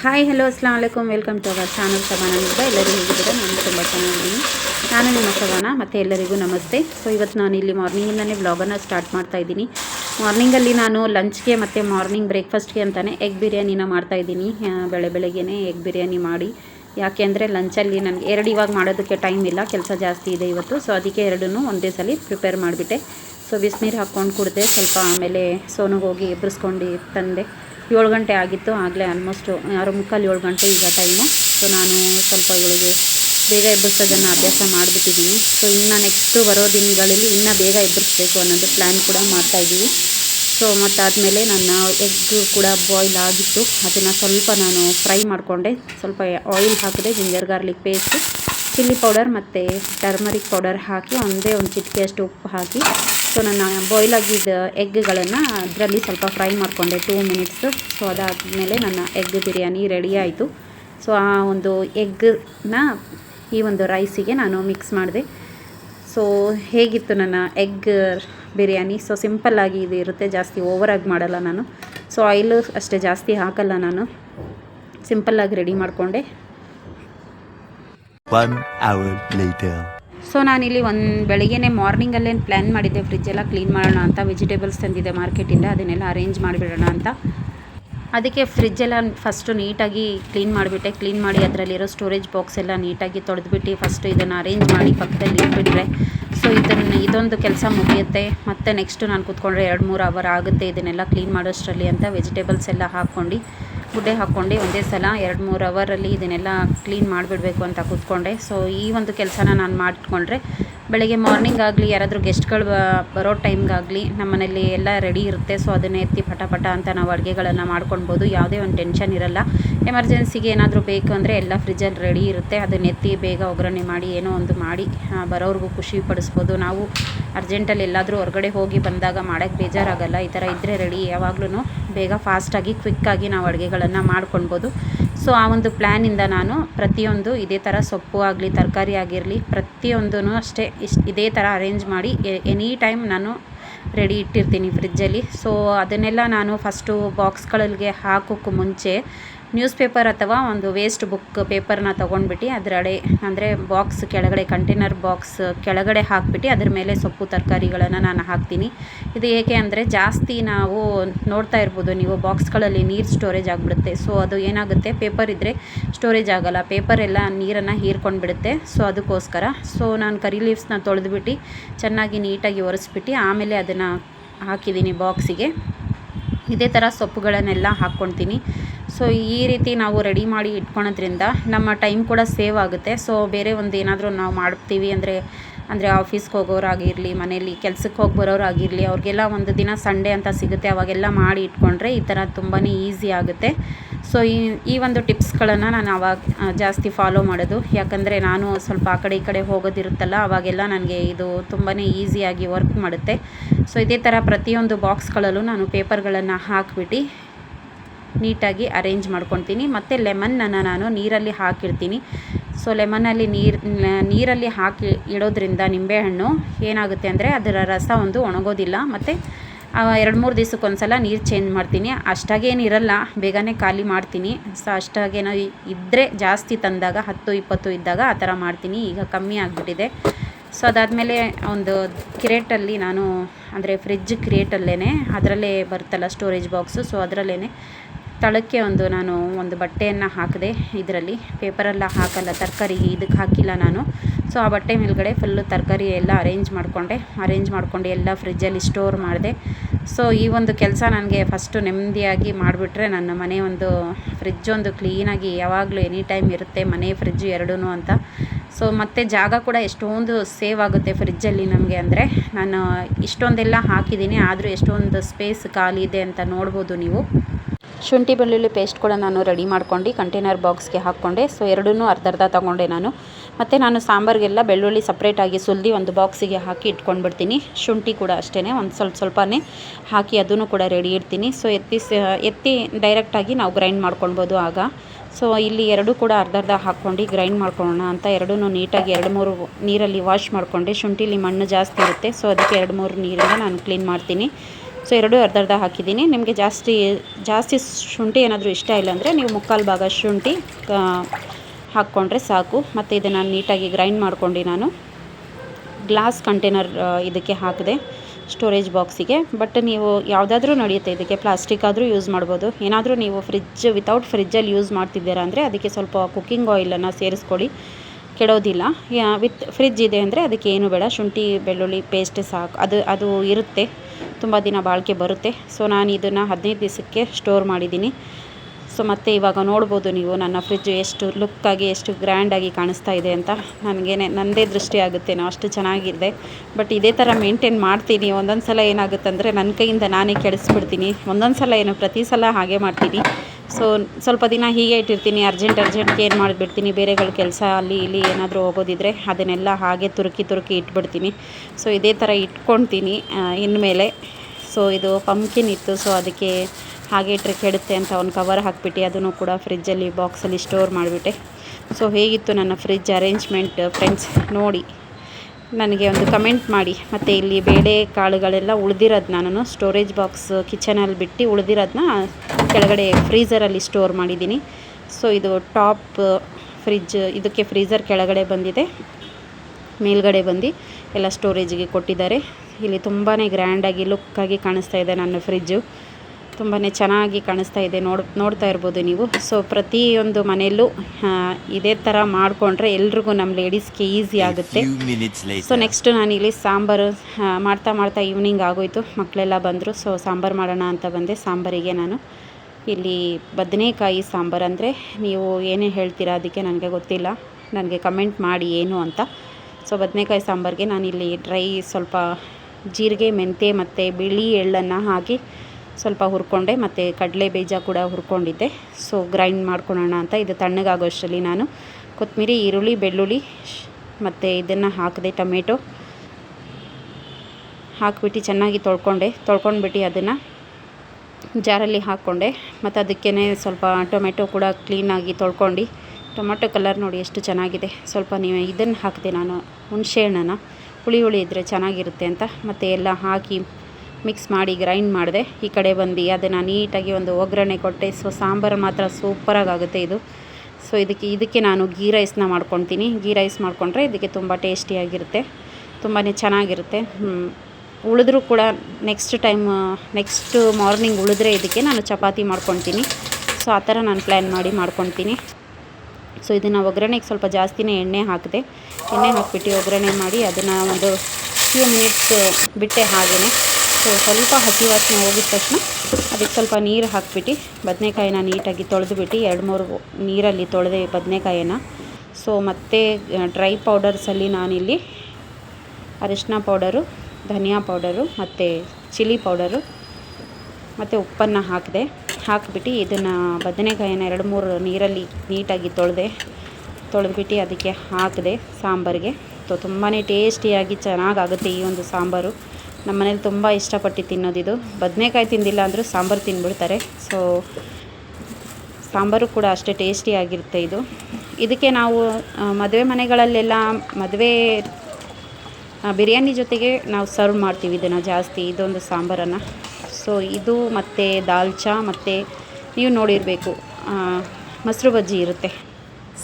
Hi hello ಅಸ್ಲಾಂ ವಲೈಕಮ್ welcome to our channel Shabana ನಿಂದ ಎಲ್ಲರೂ ಹೇಗಿದ್ದೀರಾ? ನಾನು ತುಂಬ ಚೆನ್ನಾಗಿದ್ದೀನಿ. ನಾನು ನಿಮ್ಮ ಶಬಾನ ಮತ್ತು ಎಲ್ಲರಿಗೂ ನಮಸ್ತೆ. ಸೊ ಇವತ್ತು ನಾನು ಇಲ್ಲಿ ಮಾರ್ನಿಂಗಿಂದನೇ ವ್ಲಾಗನ್ನು ಸ್ಟಾರ್ಟ್ ಮಾಡ್ತಾ ಇದ್ದೀನಿ. ಮಾರ್ನಿಂಗಲ್ಲಿ ನಾನು ಲಂಚ್ಗೆ ಮತ್ತು ಮಾರ್ನಿಂಗ್ ಬ್ರೇಕ್ಫಾಸ್ಟ್ಗೆ ಅಂತಲೇ ಎಗ್ ಬಿರಿಯಾನಿನ ಮಾಡ್ತಾಯಿದ್ದೀನಿ ಬೆಳೆ ಬೆಳಗ್ಗೆನೇ ಎಗ್ ಬಿರಿಯಾನಿ ಮಾಡಿ. ಯಾಕೆ ಅಂದರೆ ಲಂಚಲ್ಲಿ ನನಗೆ ಎರಡು ಇವಾಗ ಮಾಡೋದಕ್ಕೆ ಟೈಮ್ ಇಲ್ಲ, ಕೆಲಸ ಜಾಸ್ತಿ ಇದೆ ಇವತ್ತು. ಸೊ ಅದಕ್ಕೆ ಎರಡನ್ನೂ ಒಂದೇ ಸಲ ಪ್ರಿಪೇರ್ ಮಾಡಿಬಿಟ್ಟೆ. ಸೊ ಬಿಸಿನೀರು ಹಾಕ್ಕೊಂಡು ಕುಡಿದೆ, ಸ್ವಲ್ಪ ಆಮೇಲೆ ಸೋನಿಗೆ ಹೋಗಿ ಎಬ್ಬರಿಸ್ಕೊಂಡು ತಂದೆ. ಏಳು ಗಂಟೆ ಆಗಿತ್ತು, ಆಗಲೇ ಆಲ್ಮೋಸ್ಟು ಆರು ಮುಕ್ಕಾಲು ಏಳು ಗಂಟೆ ಈಗ ಟೈಮು ಸೊ ನಾನು ಸ್ವಲ್ಪ ಇವಳಿಗೆ ಬೇಗ ಎಬ್ಬರಿಸೋದನ್ನು ಅಭ್ಯಾಸ ಮಾಡಿಬಿಟ್ಟಿದ್ದೀನಿ ಸೊ ಇನ್ನು ನೆಕ್ಸ್ಟು ಬರೋ ದಿನಗಳಲ್ಲಿ ಇನ್ನೂ ಬೇಗ ಎಬ್ಬಿಸ್ಬೇಕು ಅನ್ನೋದು ಪ್ಲ್ಯಾನ್ ಕೂಡ ಮಾಡ್ತಾಯಿದ್ದೀವಿ ಸೊ ಮತ್ತಾದಮೇಲೆ ನನ್ನ ಎಗ್ ಕೂಡ ಬಾಯ್ಲ್ ಆಗಿತ್ತು. ಅದನ್ನು ಸ್ವಲ್ಪ ನಾನು ಫ್ರೈ ಮಾಡಿಕೊಂಡೆ. ಸ್ವಲ್ಪ ಆಯಿಲ್ ಹಾಕಿದೆ ginger garlic paste chilli powder ಮತ್ತು ಟರ್ಮರಿಕ್ ಪೌಡರ್ ಹಾಕಿ, ಒಂದೇ ಒಂದು ಚಿಟಿಕೆಯಷ್ಟು ಉಪ್ಪು ಹಾಕಿ ಸೊ ನನ್ನ ಬಾಯ್ಲ್ ಆಗಿದ್ದ ಎಗ್ಗಳನ್ನು ಅದರಲ್ಲಿ ಸ್ವಲ್ಪ ಫ್ರೈ ಮಾಡಿಕೊಂಡೆ ಟೂ ಮಿನಿಟ್ಸ್ ಸೊ ಅದಾದಮೇಲೆ ನನ್ನ ಎಗ್ ಬಿರಿಯಾನಿ ರೆಡಿ ಆಯಿತು. ಸೊ ಆ ಒಂದು ಎಗ್ನ ಈ ಒಂದು ರೈಸಿಗೆ ನಾನು ಮಿಕ್ಸ್ ಮಾಡಿದೆ. ಸೊ ಹೇಗಿತ್ತು ನನ್ನ ಎಗ್ ಬಿರಿಯಾನಿ? ಸೊ ಸಿಂಪಲ್ಲಾಗಿ ಇದು ಇರುತ್ತೆ. ಜಾಸ್ತಿ ಓವರಾಗಿ ಮಾಡಲ್ಲ ನಾನು. ಸೊ ಆಯಿಲು ಅಷ್ಟೇ ಜಾಸ್ತಿ ಹಾಕಲ್ಲ ನಾನು. ಸಿಂಪಲ್ಲಾಗಿ ರೆಡಿ ಮಾಡಿಕೊಂಡೆ. ಸೊ ನಾನಿಲ್ಲಿ ಒಂದು ಬೆಳಿಗ್ಗೆನೇ ಮಾರ್ನಿಂಗಲ್ಲೇ ಪ್ಲ್ಯಾನ್ ಮಾಡಿದ್ದೆ, ಫ್ರಿಜ್ಜೆಲ್ಲ ಕ್ಲೀನ್ ಮಾಡೋಣ ಅಂತ, ವೆಜಿಟೇಬಲ್ಸ್ ತಂದಿದ್ದೆ ಮಾರ್ಕೆಟಿಂದ, ಅದನ್ನೆಲ್ಲ ಅರೇಂಜ್ ಮಾಡಿಬಿಡೋಣ ಅಂತ. ಅದಕ್ಕೆ ಫ್ರಿಜ್ಜೆಲ್ಲ ಫಸ್ಟು ನೀಟಾಗಿ ಕ್ಲೀನ್ ಮಾಡಿಬಿಟ್ಟೆ. ಕ್ಲೀನ್ ಮಾಡಿ ಅದರಲ್ಲಿರೋ ಸ್ಟೋರೇಜ್ ಬಾಕ್ಸ್ ಎಲ್ಲ ನೀಟಾಗಿ ತೊಳೆದ್ಬಿಟ್ಟು ಫಸ್ಟು ಇದನ್ನು ಅರೇಂಜ್ ಮಾಡಿ ಪಕ್ಕದಲ್ಲಿ ಇಟ್ಬಿಟ್ರೆ ಸೊ ಇದನ್ನು, ಇದೊಂದು ಕೆಲಸ ಮುಗಿಯುತ್ತೆ. ಮತ್ತು ನೆಕ್ಸ್ಟು ನಾನು ಕೂತ್ಕೊಂಡ್ರೆ ಎರಡು ಮೂರು ಅವರ್ ಆಗುತ್ತೆ ಇದನ್ನೆಲ್ಲ ಕ್ಲೀನ್ ಮಾಡೋಷ್ಟರಲ್ಲಿ ಅಂತ ವೆಜಿಟೇಬಲ್ಸ್ ಎಲ್ಲ ಹಾಕ್ಕೊಂಡು ಗುಡ್ಡೆ ಹಾಕ್ಕೊಂಡು ಒಂದೇ ಸಲ ಎರಡು ಮೂರು ಅವರಲ್ಲಿ ಇದನ್ನೆಲ್ಲ ಕ್ಲೀನ್ ಮಾಡಿಬಿಡಬೇಕು ಅಂತ ಕೂತ್ಕೊಂಡೆ. ಸೊ ಈ ಒಂದು ಕೆಲಸನ ನಾನು ಮಾಡಿಕೊಂಡ್ರೆ ಬೆಳಗ್ಗೆ ಮಾರ್ನಿಂಗ್ ಆಗಲಿ, ಯಾರಾದರೂ ಗೆಸ್ಟ್ಗಳು ಬರೋ ಟೈಮ್ಗಾಗಲಿ ನಮ್ಮ ಮನೇಲಿ ಎಲ್ಲ ರೆಡಿ ಇರುತ್ತೆ. ಸೊ ಅದನ್ನೇ ಎತ್ತಿ ಪಟ ಪಟ ಅಂತ ನಾವು ಅಡುಗೆಗಳನ್ನು ಮಾಡ್ಕೊಳ್ಬೋದು. ಯಾವುದೇ ಒಂದು ಟೆನ್ಷನ್ ಇರಲ್ಲ. ಎಮರ್ಜೆನ್ಸಿಗೆ ಏನಾದರೂ ಬೇಕು ಅಂದರೆ ಎಲ್ಲ ಫ್ರಿಜ್ಜಲ್ಲಿ ರೆಡಿ ಇರುತ್ತೆ. ಅದನ್ನ ಎತ್ತಿ ಬೇಗ ಒಗ್ಗರಣೆ ಮಾಡಿ ಏನೋ ಒಂದು ಮಾಡಿ ಬರೋರಿಗೂ ಬರೋರ್ಗೂ ಖುಷಿ ಪಡಿಸ್ಬೋದು. ನಾವು ಅರ್ಜೆಂಟಲ್ಲಿ ಎಲ್ಲಾದರೂ ಹೊರಗಡೆ ಹೋಗಿ ಬಂದಾಗ ಮಾಡೋಕ್ಕೆ ಬೇಜಾರಾಗಲ್ಲ. ಈ ಥರ ಇದ್ದರೆ ರೆಡಿ. ಯಾವಾಗಲೂ ಬೇಗ ಫಾಸ್ಟಾಗಿ ಕ್ವಿಕ್ಕಾಗಿ ನಾವು ಅಡುಗೆಗಳನ್ನು ಮಾಡ್ಕೊಳ್ಬೋದು. ಸೊ ಆ ಒಂದು ಪ್ಲ್ಯಾನಿಂದ ನಾನು ಪ್ರತಿಯೊಂದು ಇದೇ ಥರ ಸೊಪ್ಪು ಆಗಲಿ, ತರಕಾರಿ ಆಗಿರಲಿ ಪ್ರತಿಯೊಂದೂ ಅಷ್ಟೇ ಇಷ್ಟು ಇದೇ ಥರ ಅರೇಂಜ್ ಮಾಡಿ ಎನಿ ಟೈಮ್ ನಾನು ರೆಡಿ ಇಟ್ಟಿರ್ತೀನಿ ಫ್ರಿಜ್ಜಲ್ಲಿ ಸೊ ಅದನ್ನೆಲ್ಲ ನಾನು ಫಸ್ಟು ಬಾಕ್ಸ್ಗಳಿಗೆ ಹಾಕೋಕ್ಕೂ ಮುಂಚೆ ನ್ಯೂಸ್ ಪೇಪರ್ ಅಥವಾ ಒಂದು ವೇಸ್ಟ್ ಬುಕ್ ಪೇಪರ್ನ ತೊಗೊಂಡ್ಬಿಟ್ಟು ಅದರಡೆ, ಅಂದರೆ ಬಾಕ್ಸ್ ಕೆಳಗಡೆ ಕಂಟೈನರ್ ಬಾಕ್ಸ್ ಕೆಳಗಡೆ ಹಾಕ್ಬಿಟ್ಟು ಅದ್ರ ಮೇಲೆ ಸೊಪ್ಪು, ತರಕಾರಿಗಳನ್ನು ನಾನು ಹಾಕ್ತೀನಿ. ಇದು ಏಕೆ ಅಂದರೆ ಜಾಸ್ತಿ ನಾವು ನೋಡ್ತಾ ಇರ್ಬೋದು, ನೀವು ಬಾಕ್ಸ್ಗಳಲ್ಲಿ ನೀರು ಸ್ಟೋರೇಜ್ ಆಗಿಬಿಡುತ್ತೆ. ಸೊ ಅದು ಏನಾಗುತ್ತೆ? ಪೇಪರ್ ಇದ್ದರೆ ಸ್ಟೋರೇಜ್ ಆಗಲ್ಲ. ಪೇಪರ್ ಎಲ್ಲ ನೀರನ್ನು ಹೀರ್ಕೊಂಡು ಬಿಡುತ್ತೆ ಸೊ ಅದಕ್ಕೋಸ್ಕರ. ಸೊ ನಾನು ಕರಿ ಲೀವ್ಸ್ನ ತೊಳೆದ್ಬಿಟ್ಟು ಚೆನ್ನಾಗಿ ನೀಟಾಗಿ ಒರೆಸ್ಬಿಟ್ಟು ಆಮೇಲೆ ಅದನ್ನು ಹಾಕಿದ್ದೀನಿ ಬಾಕ್ಸಿಗೆ ಇದೇ ಥರ ಸೊಪ್ಪುಗಳನ್ನೆಲ್ಲ ಹಾಕ್ಕೊಳ್ತೀನಿ ಸೊ ಈ ರೀತಿ ನಾವು ರೆಡಿ ಮಾಡಿ ಇಟ್ಕೊಳೋದ್ರಿಂದ ನಮ್ಮ ಟೈಮ್ ಕೂಡ ಸೇವ್ ಆಗುತ್ತೆ. ಸೊ ಬೇರೆ ಒಂದು ಏನಾದರೂ ನಾವು ಮಾಡ್ತೀವಿ ಅಂದರೆ ಅಂದರೆ ಆಫೀಸ್ಗೆ ಹೋಗೋರಾಗಿರಲಿ ಮನೇಲಿ ಕೆಲ್ಸಕ್ಕೆ ಹೋಗಿ ಬರೋರಾಗಿರಲಿ, ಅವ್ರಿಗೆಲ್ಲ ಒಂದು ದಿನ ಸಂಡೇ ಅಂತ ಸಿಗುತ್ತೆ. ಅವಾಗೆಲ್ಲ ಮಾಡಿ ಇಟ್ಕೊಂಡ್ರೆ ಈ ಥರ ತುಂಬಾ ಈಸಿ ಆಗುತ್ತೆ. ಸೊ ಈ ಈ ಒಂದು ಟಿಪ್ಸ್ಗಳನ್ನು ನಾನು ಅವಾಗ ಜಾಸ್ತಿ ಫಾಲೋ ಮಾಡೋದು. ಯಾಕಂದರೆ ನಾನು ಸ್ವಲ್ಪ ಆ ಕಡೆ ಈ ಕಡೆ ಹೋಗೋದಿರುತ್ತಲ್ಲ, ಅವಾಗೆಲ್ಲ ನನಗೆ ಇದು ತುಂಬಾ ಈಸಿಯಾಗಿ ವರ್ಕ್ ಮಾಡುತ್ತೆ. ಸೊ ಇದೇ ಥರ ಪ್ರತಿಯೊಂದು ಬಾಕ್ಸ್ಗಳಲ್ಲೂ ನಾನು ಪೇಪರ್ಗಳನ್ನು ಹಾಕ್ಬಿಟ್ಟು ನೀಟಾಗಿ ಅರೇಂಜ್ ಮಾಡ್ಕೊತೀನಿ ಮತ್ತು ಲೆಮನ್ನನ್ನು ನಾನು ನೀರಲ್ಲಿ ಹಾಕಿರ್ತೀನಿ. ಸೊ ಲೆಮನಲ್ಲಿ ನೀರು, ನೀರಲ್ಲಿ ಹಾಕಿ ಇಡೋದ್ರಿಂದ ನಿಂಬೆಹಣ್ಣು ಏನಾಗುತ್ತೆ ಅಂದರೆ ಅದರ ರಸ ಒಂದು ಒಣಗೋದಿಲ್ಲ. ಮತ್ತು ಎರಡು ಮೂರು ದಿವ್ಸಕ್ಕೊಂದ್ಸಲ ನೀರು ಚೇಂಜ್ ಮಾಡ್ತೀನಿ. ಅಷ್ಟಾಗೇನಿರಲ್ಲ ಬೇಗನೆ ಖಾಲಿ ಮಾಡ್ತೀನಿ. ಸೊ ಅಷ್ಟಾಗೇನೋ ಇದ್ದರೆ ಜಾಸ್ತಿ ತಂದಾಗ, ಹತ್ತು, ಇಪ್ಪತ್ತು ಇದ್ದಾಗ ಆ ಥರ ಮಾಡ್ತೀನಿ. ಈಗ ಕಮ್ಮಿ ಆಗಿಬಿಟ್ಟಿದೆ. ಸೊ ಅದಾದಮೇಲೆ ಒಂದು ಕ್ರೇಟಲ್ಲಿ ನಾನು, ಅಂದರೆ ಫ್ರಿಜ್ ಕ್ರೇಟಲ್ಲೇ ಅದರಲ್ಲೇ ಬರುತ್ತಲ್ಲ ಸ್ಟೋರೇಜ್ ಬಾಕ್ಸು ಸೊ ಅದರಲ್ಲೇ ತಳಕ್ಕೆ ಒಂದು ನಾನು ಒಂದು ಬಟ್ಟೆಯನ್ನು ಹಾಕಿದೆ ಇದರಲ್ಲಿ. ಪೇಪರೆಲ್ಲ ಹಾಕಲ್ಲ, ತರಕಾರಿ ಇದಕ್ಕೆ ಹಾಕಿಲ್ಲ ನಾನು. ಸೊ ಆ ಬಟ್ಟೆ ಮೇಲ್ಗಡೆ ಫುಲ್ಲು ತರಕಾರಿ ಎಲ್ಲ ಅರೇಂಜ್ ಮಾಡಿಕೊಂಡೆ. ಅರೇಂಜ್ ಮಾಡಿಕೊಂಡು ಎಲ್ಲ ಫ್ರಿಜ್ಜಲ್ಲಿ ಸ್ಟೋರ್ ಮಾಡಿದೆ. ಸೊ ಈ ಒಂದು ಕೆಲಸ ನನಗೆ ಫಸ್ಟು ನೆಮ್ಮದಿಯಾಗಿ ಮಾಡಿಬಿಟ್ರೆ ನನ್ನ ಮನೆ ಒಂದು ಫ್ರಿಜ್ ಒಂದು ಕ್ಲೀನಾಗಿ ಯಾವಾಗಲೂ ಎನಿ ಟೈಮ್ ಇರುತ್ತೆ, ಮನೆ ಫ್ರಿಜ್ಜು ಎರಡೂ ಅಂತ. ಸೊ ಮತ್ತು ಜಾಗ ಕೂಡ ಎಷ್ಟೊಂದು ಸೇವ್ ಆಗುತ್ತೆ ಫ್ರಿಜ್ಜಲ್ಲಿ ನಮಗೆ ಅಂದರೆ. ನಾನು ಇಷ್ಟೊಂದೆಲ್ಲ ಹಾಕಿದ್ದೀನಿ, ಆದರೂ ಎಷ್ಟೊಂದು ಸ್ಪೇಸ್ ಖಾಲಿ ಇದೆ ಅಂತ ನೋಡ್ಬೋದು ನೀವು. ಶುಂಠಿ ಬೆಳ್ಳುಳ್ಳಿ ಪೇಸ್ಟ್ ಕೂಡ ನಾನು ರೆಡಿ ಮಾಡ್ಕೊಂಡು ಕಂಟೈನರ್ ಬಾಕ್ಸ್ಗೆ ಹಾಕ್ಕೊಂಡೆ. ಸೊ ಎರಡೂ ಅರ್ಧ ಅರ್ಧ ತೊಗೊಂಡೆ ನಾನು. ಮತ್ತು ನಾನು ಸಾಂಬಾರಿಗೆಲ್ಲ ಬೆಳ್ಳುಳ್ಳಿ ಸಪ್ರೇಟಾಗಿ ಸುಲಿದು ಒಂದು ಬಾಕ್ಸಿಗೆ ಹಾಕಿ ಇಟ್ಕೊಂಡ್ಬಿಡ್ತೀನಿ. ಶುಂಠಿ ಕೂಡ ಅಷ್ಟೇ ಒಂದು ಸ್ವಲ್ಪ ಸ್ವಲ್ಪನೇ ಹಾಕಿ ಅದನ್ನು ಕೂಡ ರೆಡಿ ಇಡ್ತೀನಿ. ಸೊ, ಎತ್ತಿ ಎತ್ತಿ ಡೈರೆಕ್ಟಾಗಿ ನಾವು ಗ್ರೈಂಡ್ ಮಾಡ್ಕೊಳ್ಬೋದು ಆಗ. ಸೊ ಇಲ್ಲಿ ಎರಡೂ ಕೂಡ ಅರ್ಧ ಅರ್ಧ ಹಾಕ್ಕೊಂಡು ಗ್ರೈಂಡ್ ಮಾಡ್ಕೊಳ್ಳೋಣ ಅಂತ ಎರಡೂ ನೀಟಾಗಿ ಎರಡು ಮೂರು ನೀರಲ್ಲಿ ವಾಶ್ ಮಾಡ್ಕೊಂಡೆ. ಶುಂಠಿಲಿ ಮಣ್ಣು ಜಾಸ್ತಿ ಇರುತ್ತೆ. ಸೊ ಅದಕ್ಕೆ ಎರಡು ಮೂರು ನೀರಿಂದ ನಾನು ಕ್ಲೀನ್ ಮಾಡ್ತೀನಿ. ಸೊ ಎರಡೂ ಅರ್ಧ ಅರ್ಧ ಹಾಕಿದ್ದೀನಿ. ನಿಮಗೆ ಜಾಸ್ತಿ ಜಾಸ್ತಿ ಶುಂಠಿ ಏನಾದರೂ ಇಷ್ಟ ಇಲ್ಲ ಅಂದರೆ ನೀವು ಮುಕ್ಕಾಲು ಭಾಗ ಶುಂಠಿ ಹಾಕ್ಕೊಂಡ್ರೆ ಸಾಕು. ಮತ್ತು ಇದನ್ನು ನೀಟಾಗಿ ಗ್ರೈಂಡ್ ಮಾಡ್ಕೊಂಡು ನಾನು. ಗ್ಲಾಸ್ ಕಂಟೈನರ್ ಇದಕ್ಕೆ ಹಾಕಿದೆ ಸ್ಟೋರೇಜ್ ಬಾಕ್ಸಿಗೆ ಬಟ್ ನೀವು ಯಾವುದಾದ್ರೂ ನಡೆಯುತ್ತೆ ಇದಕ್ಕೆ ಪ್ಲಾಸ್ಟಿಕ್ ಆದರೂ ಯೂಸ್ ಮಾಡ್ಬೋದು. ಏನಾದರೂ ನೀವು ಫ್ರಿಜ್ ವಿತೌಟ್ ಫ್ರಿಜ್ಜಲ್ಲಿ ಯೂಸ್ ಮಾಡ್ತಿದ್ದೀರಾ ಅಂದರೆ ಅದಕ್ಕೆ ಸ್ವಲ್ಪ ಕುಕ್ಕಿಂಗ್ ಆಯಿಲನ್ನು ಸೇರಿಸ್ಕೊಳ್ಳಿ ಕೆಡೋದಿಲ್ಲ. ವಿತ್ ಫ್ರಿಜ್ ಇದೆ ಅಂದರೆ ಅದಕ್ಕೆ ಏನು ಬೇಡ. ಶುಂಠಿ, ಬೆಳ್ಳುಳ್ಳಿ ಪೇಸ್ಟ್ ಸಾಕು. ಅದು ಅದು ಇರುತ್ತೆ. ತುಂಬ ದಿನ ಬಾಳಿಕೆ ಬರುತ್ತೆ. ಸೊ ನಾನು ಇದನ್ನು ಹದಿನೈದು ದಿವಸಕ್ಕೆ ಸ್ಟೋರ್ ಮಾಡಿದ್ದೀನಿ. ಸೊ ಮತ್ತೆ ಇವಾಗ ನೋಡ್ಬೋದು ನೀವು ನನ್ನ ಫ್ರಿಜ್ ಎಷ್ಟು ಲುಕ್ಕಾಗಿ ಎಷ್ಟು ಗ್ರ್ಯಾಂಡಾಗಿ ಕಾಣಿಸ್ತಾ ಇದೆ ಅಂತ. ನನಗೇನೆ ನನ್ನದೇ ದೃಷ್ಟಿ ಆಗುತ್ತೇನೋ ಅಷ್ಟು ಚೆನ್ನಾಗಿದೆ. ಬಟ್ ಇದೇ ಥರ ಮೇಂಟೈನ್ ಮಾಡ್ತೀನಿ. ಒಂದೊಂದು ಸಲ ಏನಾಗುತ್ತೆ ಅಂದರೆ ನನ್ನ ಕೈಯಿಂದ ನಾನೇ ಕೆಡಿಸ್ಬಿಡ್ತೀನಿ. ಒಂದೊಂದು ಸಲ ಏನು, ಪ್ರತಿ ಸಲ ಹಾಗೆ ಮಾಡ್ತೀನಿ. ಸೊ ಸ್ವಲ್ಪ ದಿನ ಹೀಗೆ ಇಟ್ಟಿರ್ತೀನಿ ಅರ್ಜೆಂಟ್ ಅರ್ಜೆಂಟ್ಗೆ ಏನು ಮಾಡಿಬಿಡ್ತೀನಿ ಬೇರೆಗಳ ಕೆಲಸ ಅಲ್ಲಿ ಇಲ್ಲಿ ಏನಾದರೂ ಹೋಗೋದಿದ್ರೆ ಅದನ್ನೆಲ್ಲ ಹಾಗೆ ತುರುಕಿ ತುರುಕಿ ಇಟ್ಬಿಡ್ತೀನಿ. ಸೊ ಇದೇ ಥರ ಇಟ್ಕೊಳ್ತೀನಿ ಇನ್ಮೇಲೆ. ಸೊ ಇದು ಪಂಪ್ಕಿನ್ ಇತ್ತು ಸೊ ಅದಕ್ಕೆ ಹಾಗೆ ಇಟ್ಟರೆ ಕೆಡುತ್ತೆ ಅಂತ ಒಂದು ಕವರ್ ಹಾಕಿಬಿಟ್ಟು ಅದನ್ನು ಕೂಡ ಫ್ರಿಜ್ಜಲ್ಲಿ ಬಾಕ್ಸಲ್ಲಿ ಸ್ಟೋರ್ ಮಾಡಿಬಿಟ್ಟೆ. ಸೊ ಹೇಗಿತ್ತು ನನ್ನ ಫ್ರಿಜ್ ಅರೇಂಜ್ಮೆಂಟ್ ಫ್ರೆಂಡ್ಸ್ ನೋಡಿ. ನನಗೆ ಒಂದು ಕಮೆಂಟ್ ಮಾಡಿ. ಮತ್ತು ಇಲ್ಲಿ ಬೇಳೆ ಕಾಳುಗಳೆಲ್ಲ ಉಳಿದಿರೋದು ನಾನು ಸ್ಟೋರೇಜ್ ಬಾಕ್ಸ್ ಕಿಚನಲ್ಲಿ ಬಿಟ್ಟು ಉಳಿದಿರೋದನ್ನ ಕೆಳಗಡೆ ಫ್ರೀಝರಲ್ಲಿ ಸ್ಟೋರ್ ಮಾಡಿದ್ದೀನಿ. ಸೊ ಇದು ಟಾಪ್ ಫ್ರಿಜ್ ಇದಕ್ಕೆ ಫ್ರೀಝರ್ ಕೆಳಗಡೆ ಬಂದಿದೆ. ಮೇಲ್ಗಡೆ ಬಂದು ಎಲ್ಲ ಸ್ಟೋರೇಜಿಗೆ ಕೊಟ್ಟಿದ್ದಾರೆ. ಇಲ್ಲಿ ತುಂಬಾ ಗ್ರ್ಯಾಂಡಾಗಿ ಲುಕ್ಕಾಗಿ ಕಾಣಿಸ್ತಾ ಇದೆ ನನ್ನ ಫ್ರಿಜ್ಜು ತುಂಬಾ ಚೆನ್ನಾಗಿ ಕಾಣಿಸ್ತಾ ಇದೆ. ನೋಡ್ ನೋಡ್ತಾ ಇರ್ಬೋದು ನೀವು. ಸೊ ಪ್ರತಿಯೊಂದು ಮನೆಯಲ್ಲೂ ಇದೇ ಥರ ಮಾಡಿಕೊಂಡ್ರೆ ಎಲ್ರಿಗೂ ನಮ್ಮ ಲೇಡೀಸ್ಗೆ ಈಸಿ ಆಗುತ್ತೆ. ಸೊ ನೆಕ್ಸ್ಟ್ ನೆಕ್ಸ್ಟ್ ಇಲ್ಲಿ ಸಾಂಬಾರು ಮಾಡ್ತಾ ಮಾಡ್ತಾ ಈವ್ನಿಂಗ್ ಆಗೋಯ್ತು. ಮಕ್ಕಳೆಲ್ಲ ಬಂದರು. ಸೊ ಸಾಂಬಾರು ಮಾಡೋಣ ಅಂತ ಬಂದೆ. ಸಾಂಬಾರಿಗೆ ನಾನು ಇಲ್ಲಿ ಬದನೆಕಾಯಿ ಸಾಂಬಾರು ಅಂದರೆ ನೀವು ಏನೇ ಹೇಳ್ತೀರಾ ಅದಕ್ಕೆ ನನಗೆ ಗೊತ್ತಿಲ್ಲ. ನನಗೆ ಕಮೆಂಟ್ ಮಾಡಿ ಏನು ಅಂತ. ಸೊ ಬದನೆಕಾಯಿ ಸಾಂಬಾರಿಗೆ ನಾನಿಲ್ಲಿ ಡ್ರೈ ಸ್ವಲ್ಪ ಜೀರಿಗೆ ಮೆಂತೆ ಮತ್ತು ಬಿಳಿ ಎಳ್ಳನ್ನು ಹಾಕಿ ಸ್ವಲ್ಪ ಹುರ್ಕೊಂಡೆ ಮತ್ತು ಕಡಲೆ ಬೀಜ ಕೂಡ ಹುರ್ಕೊಂಡಿದ್ದೆ. ಸೊ ಗ್ರೈಂಡ್ ಮಾಡ್ಕೊಳ್ಳೋಣ ಅಂತ ಇದು ತಣ್ಣಗಾಗೋಷ್ಟರಲ್ಲಿ ನಾನು ಕೊತ್ತಂಬರಿ ಈರುಳ್ಳಿ, ಬೆಳ್ಳುಳ್ಳಿ, ಮತ್ತು ಇದನ್ನು ಹಾಕಿದೆ ಟೊಮೆಟೊ. ಹಾಕ್ಬಿಟ್ಟು ಚೆನ್ನಾಗಿ ತೊಳ್ಕೊಂಡೆ. ತೊಳ್ಕೊಂಡ್ಬಿಟ್ಟು ಅದನ್ನು ಜಾರಲ್ಲಿ ಹಾಕ್ಕೊಂಡೆ. ಮತ್ತು ಅದಕ್ಕೇ ಸ್ವಲ್ಪ ಟೊಮೆಟೊ ಕೂಡ ಕ್ಲೀನಾಗಿ ತೊಳ್ಕೊಂಡು, ಟೊಮೆಟೊ ಕಲರ್ ನೋಡಿ ಎಷ್ಟು ಚೆನ್ನಾಗಿದೆ. ಸ್ವಲ್ಪ ನೀವು ಇದನ್ನು ಹಾಕಿದೆ ನಾನು ಹುಣಸೆ ಹಣ್ಣನ್ನು, ಹುಳಿ ಹುಳಿ ಇದ್ದರೆ ಚೆನ್ನಾಗಿರುತ್ತೆ ಅಂತ ಮತ್ತು ಎಲ್ಲ ಹಾಕಿ ಮಿಕ್ಸ್ ಮಾಡಿ ಗ್ರೈಂಡ್ ಮಾಡಿದೆ. ಈ ಕಡೆ ಬಂದು ಅದನ್ನು ನೀಟಾಗಿ ಒಂದು ಒಗ್ಗರಣೆ ಕೊಟ್ಟೆ, ಸೊ ಸಾಂಬಾರು ಮಾತ್ರ ಸೂಪರಾಗಿ ಆಗುತ್ತೆ ಇದು. ಸೊ ಇದಕ್ಕೆ ಇದಕ್ಕೆ ನಾನು ಗೀ ರೈಸ್ನ ಮಾಡ್ಕೊತೀನಿ ಗೀ ರೈಸ್ ಮಾಡಿಕೊಂಡ್ರೆ ಇದಕ್ಕೆ ತುಂಬ ಟೇಸ್ಟಿಯಾಗಿರುತ್ತೆ. ತುಂಬಾ ಚೆನ್ನಾಗಿರುತ್ತೆ. ಉಳಿದ್ರೂ ಕೂಡ ನೆಕ್ಸ್ಟ್ ಟೈಮ್, ನೆಕ್ಸ್ಟ್ ಮಾರ್ನಿಂಗ್ ಉಳಿದ್ರೆ ಇದಕ್ಕೆ ನಾನು ಚಪಾತಿ ಮಾಡ್ಕೊತೀನಿ ಸೊ ಆ ಥರ ನಾನು ಪ್ಲ್ಯಾನ್ ಮಾಡಿ ಮಾಡ್ಕೊತೀನಿ ಸೊ ಇದನ್ನು ಒಗ್ಗರಣೆಗೆ ಸ್ವಲ್ಪ ಜಾಸ್ತಿನೇ ಎಣ್ಣೆ ಹಾಕಿದೆ. ಎಣ್ಣೆ ಹಾಕಿಬಿಟ್ಟು ಒಗ್ಗರಣೆ ಮಾಡಿ ಅದನ್ನು ಒಂದು ಫ್ಯೂ ಮಿನಿಟ್ಸ್ ಬಿಟ್ಟೆ ಹಾಗೆಯೇ ಸೊ ಸ್ವಲ್ಪ ಹಸಿ ವಾಸನೆ ಹೋಗಿದ ತಕ್ಷಣ ಅದಕ್ಕೆ ಸ್ವಲ್ಪ ನೀರು ಹಾಕ್ಬಿಟ್ಟು ಬದನೆಕಾಯಿನ ನೀಟಾಗಿ ತೊಳೆದುಬಿಟ್ಟು ಎರಡು ಮೂರು ನೀರಲ್ಲಿ ತೊಳೆದೆ ಬದನೆಕಾಯಿನ. ಸೊ ಮತ್ತು ಡ್ರೈ ಪೌಡರ್ಸಲ್ಲಿ ನಾನಿಲ್ಲಿ ಅರಿಶಿನ ಪೌಡರು ಧನಿಯಾ ಪೌಡರು ಮತ್ತು ಚಿಲ್ಲಿ ಪೌಡರು ಮತ್ತು ಉಪ್ಪನ್ನು ಹಾಕಿದೆ. ಹಾಕಿಬಿಟ್ಟು ಇದನ್ನು ಬದನೆಕಾಯಿನ ಎರಡು ಮೂರು ನೀರಲ್ಲಿ ನೀಟಾಗಿ ತೊಳೆದೆ, ತೊಳೆದ್ಬಿಟ್ಟು ಅದಕ್ಕೆ ಹಾಕಿದೆ ಸಾಂಬಾರಿಗೆ. ಸೊ ತುಂಬಾ ಟೇಸ್ಟಿಯಾಗಿ ಚೆನ್ನಾಗಾಗುತ್ತೆ ಈ ಒಂದು ಸಾಂಬಾರು. ನಮ್ಮ ಮನೇಲಿ ತುಂಬ ಇಷ್ಟಪಟ್ಟು ತಿನ್ನೋದಿದು. ಬದನೆಕಾಯಿ ತಿಂದಿಲ್ಲ ಅಂದರೂ ಸಾಂಬಾರು ತಿಂದ್ಬಿಡ್ತಾರೆ ಸೊ ಸಾಂಬಾರು ಕೂಡ ಅಷ್ಟೇ ಟೇಸ್ಟಿಯಾಗಿರುತ್ತೆ ಇದು. ಇದಕ್ಕೆ ನಾವು ಮದುವೆ ಮನೆಗಳಲ್ಲೆಲ್ಲ ಮದುವೆ ಬಿರಿಯಾನಿ ಜೊತೆಗೆ ನಾವು ಸರ್ವ್ ಮಾಡ್ತೀವಿ ಇದನ್ನು ಜಾಸ್ತಿ, ಇದೊಂದು ಸಾಂಬಾರನ್ನು. ಸೊ ಇದು ಮತ್ತು ದಾಲ್ಚಾ ಮತ್ತು, ನೀವು ನೋಡಿರಬೇಕು. ಮೊಸರು ಬಜ್ಜಿ ಇರುತ್ತೆ.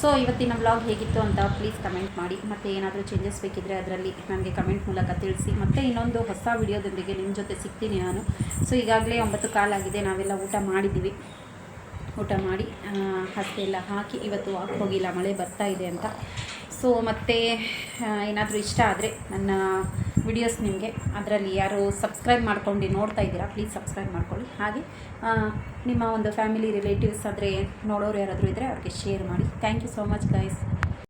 ಸೊ ಇವತ್ತಿನ ವ್ಲಾಗ್ ಹೇಗಿತ್ತು ಅಂತ ಪ್ಲೀಸ್ ಕಮೆಂಟ್ ಮಾಡಿ. ಮತ್ತು ಏನಾದರೂ ಚೇಂಜಸ್ ಬೇಕಿದ್ದರೆ ಅದರಲ್ಲಿ ನನಗೆ ಕಮೆಂಟ್ ಮೂಲಕ ತಿಳಿಸಿ. ಮತ್ತು ಇನ್ನೊಂದು ಹೊಸ ವಿಡಿಯೋದೊಂದಿಗೆ ನಿಮ್ಮ ಜೊತೆ ಸಿಗ್ತೀನಿ ನಾನು. ಸೊ ಈಗಾಗಲೇ ಒಂಬತ್ತು ಕಾಲಾಗಿದೆ ನಾವೆಲ್ಲ ಊಟ ಮಾಡಿದ್ದೀವಿ. ಊಟ ಮಾಡಿ ಹಸಿ ಎಲ್ಲ ಹಾಕಿ ಇವತ್ತು ವಾಕ್ ಹೋಗಿಲ್ಲ. ಮಳೆ ಬರ್ತಾ ಇದೆ ಅಂತ. ಸೊ ಮತ್ತು ಏನಾದರೂ ಇಷ್ಟ ಆದರೆ ನನ್ನ ವಿಡಿಯೋಸ್ ನಿಮಗೆ. ಅದರಲ್ಲಿ ಯಾರು ಸಬ್ಸ್ಕ್ರೈಬ್ ಮಾಡ್ಕೊಂಡು ನೋಡ್ತಾ ಇದ್ದೀರಾ ಪ್ಲೀಸ್ ಸಬ್ಸ್ಕ್ರೈಬ್ ಮಾಡ್ಕೊಳ್ಳಿ. ಹಾಗೆ ನಿಮ್ಮ ಒಂದು ಫ್ಯಾಮಿಲಿ ರಿಲೇಟಿವ್ಸ್ ಆದರೆ ನೋಡೋರು ಯಾರಾದರೂ ಇದ್ದರೆ ಅವ್ರಿಗೆ ಶೇರ್ ಮಾಡಿ. Thank you so much guys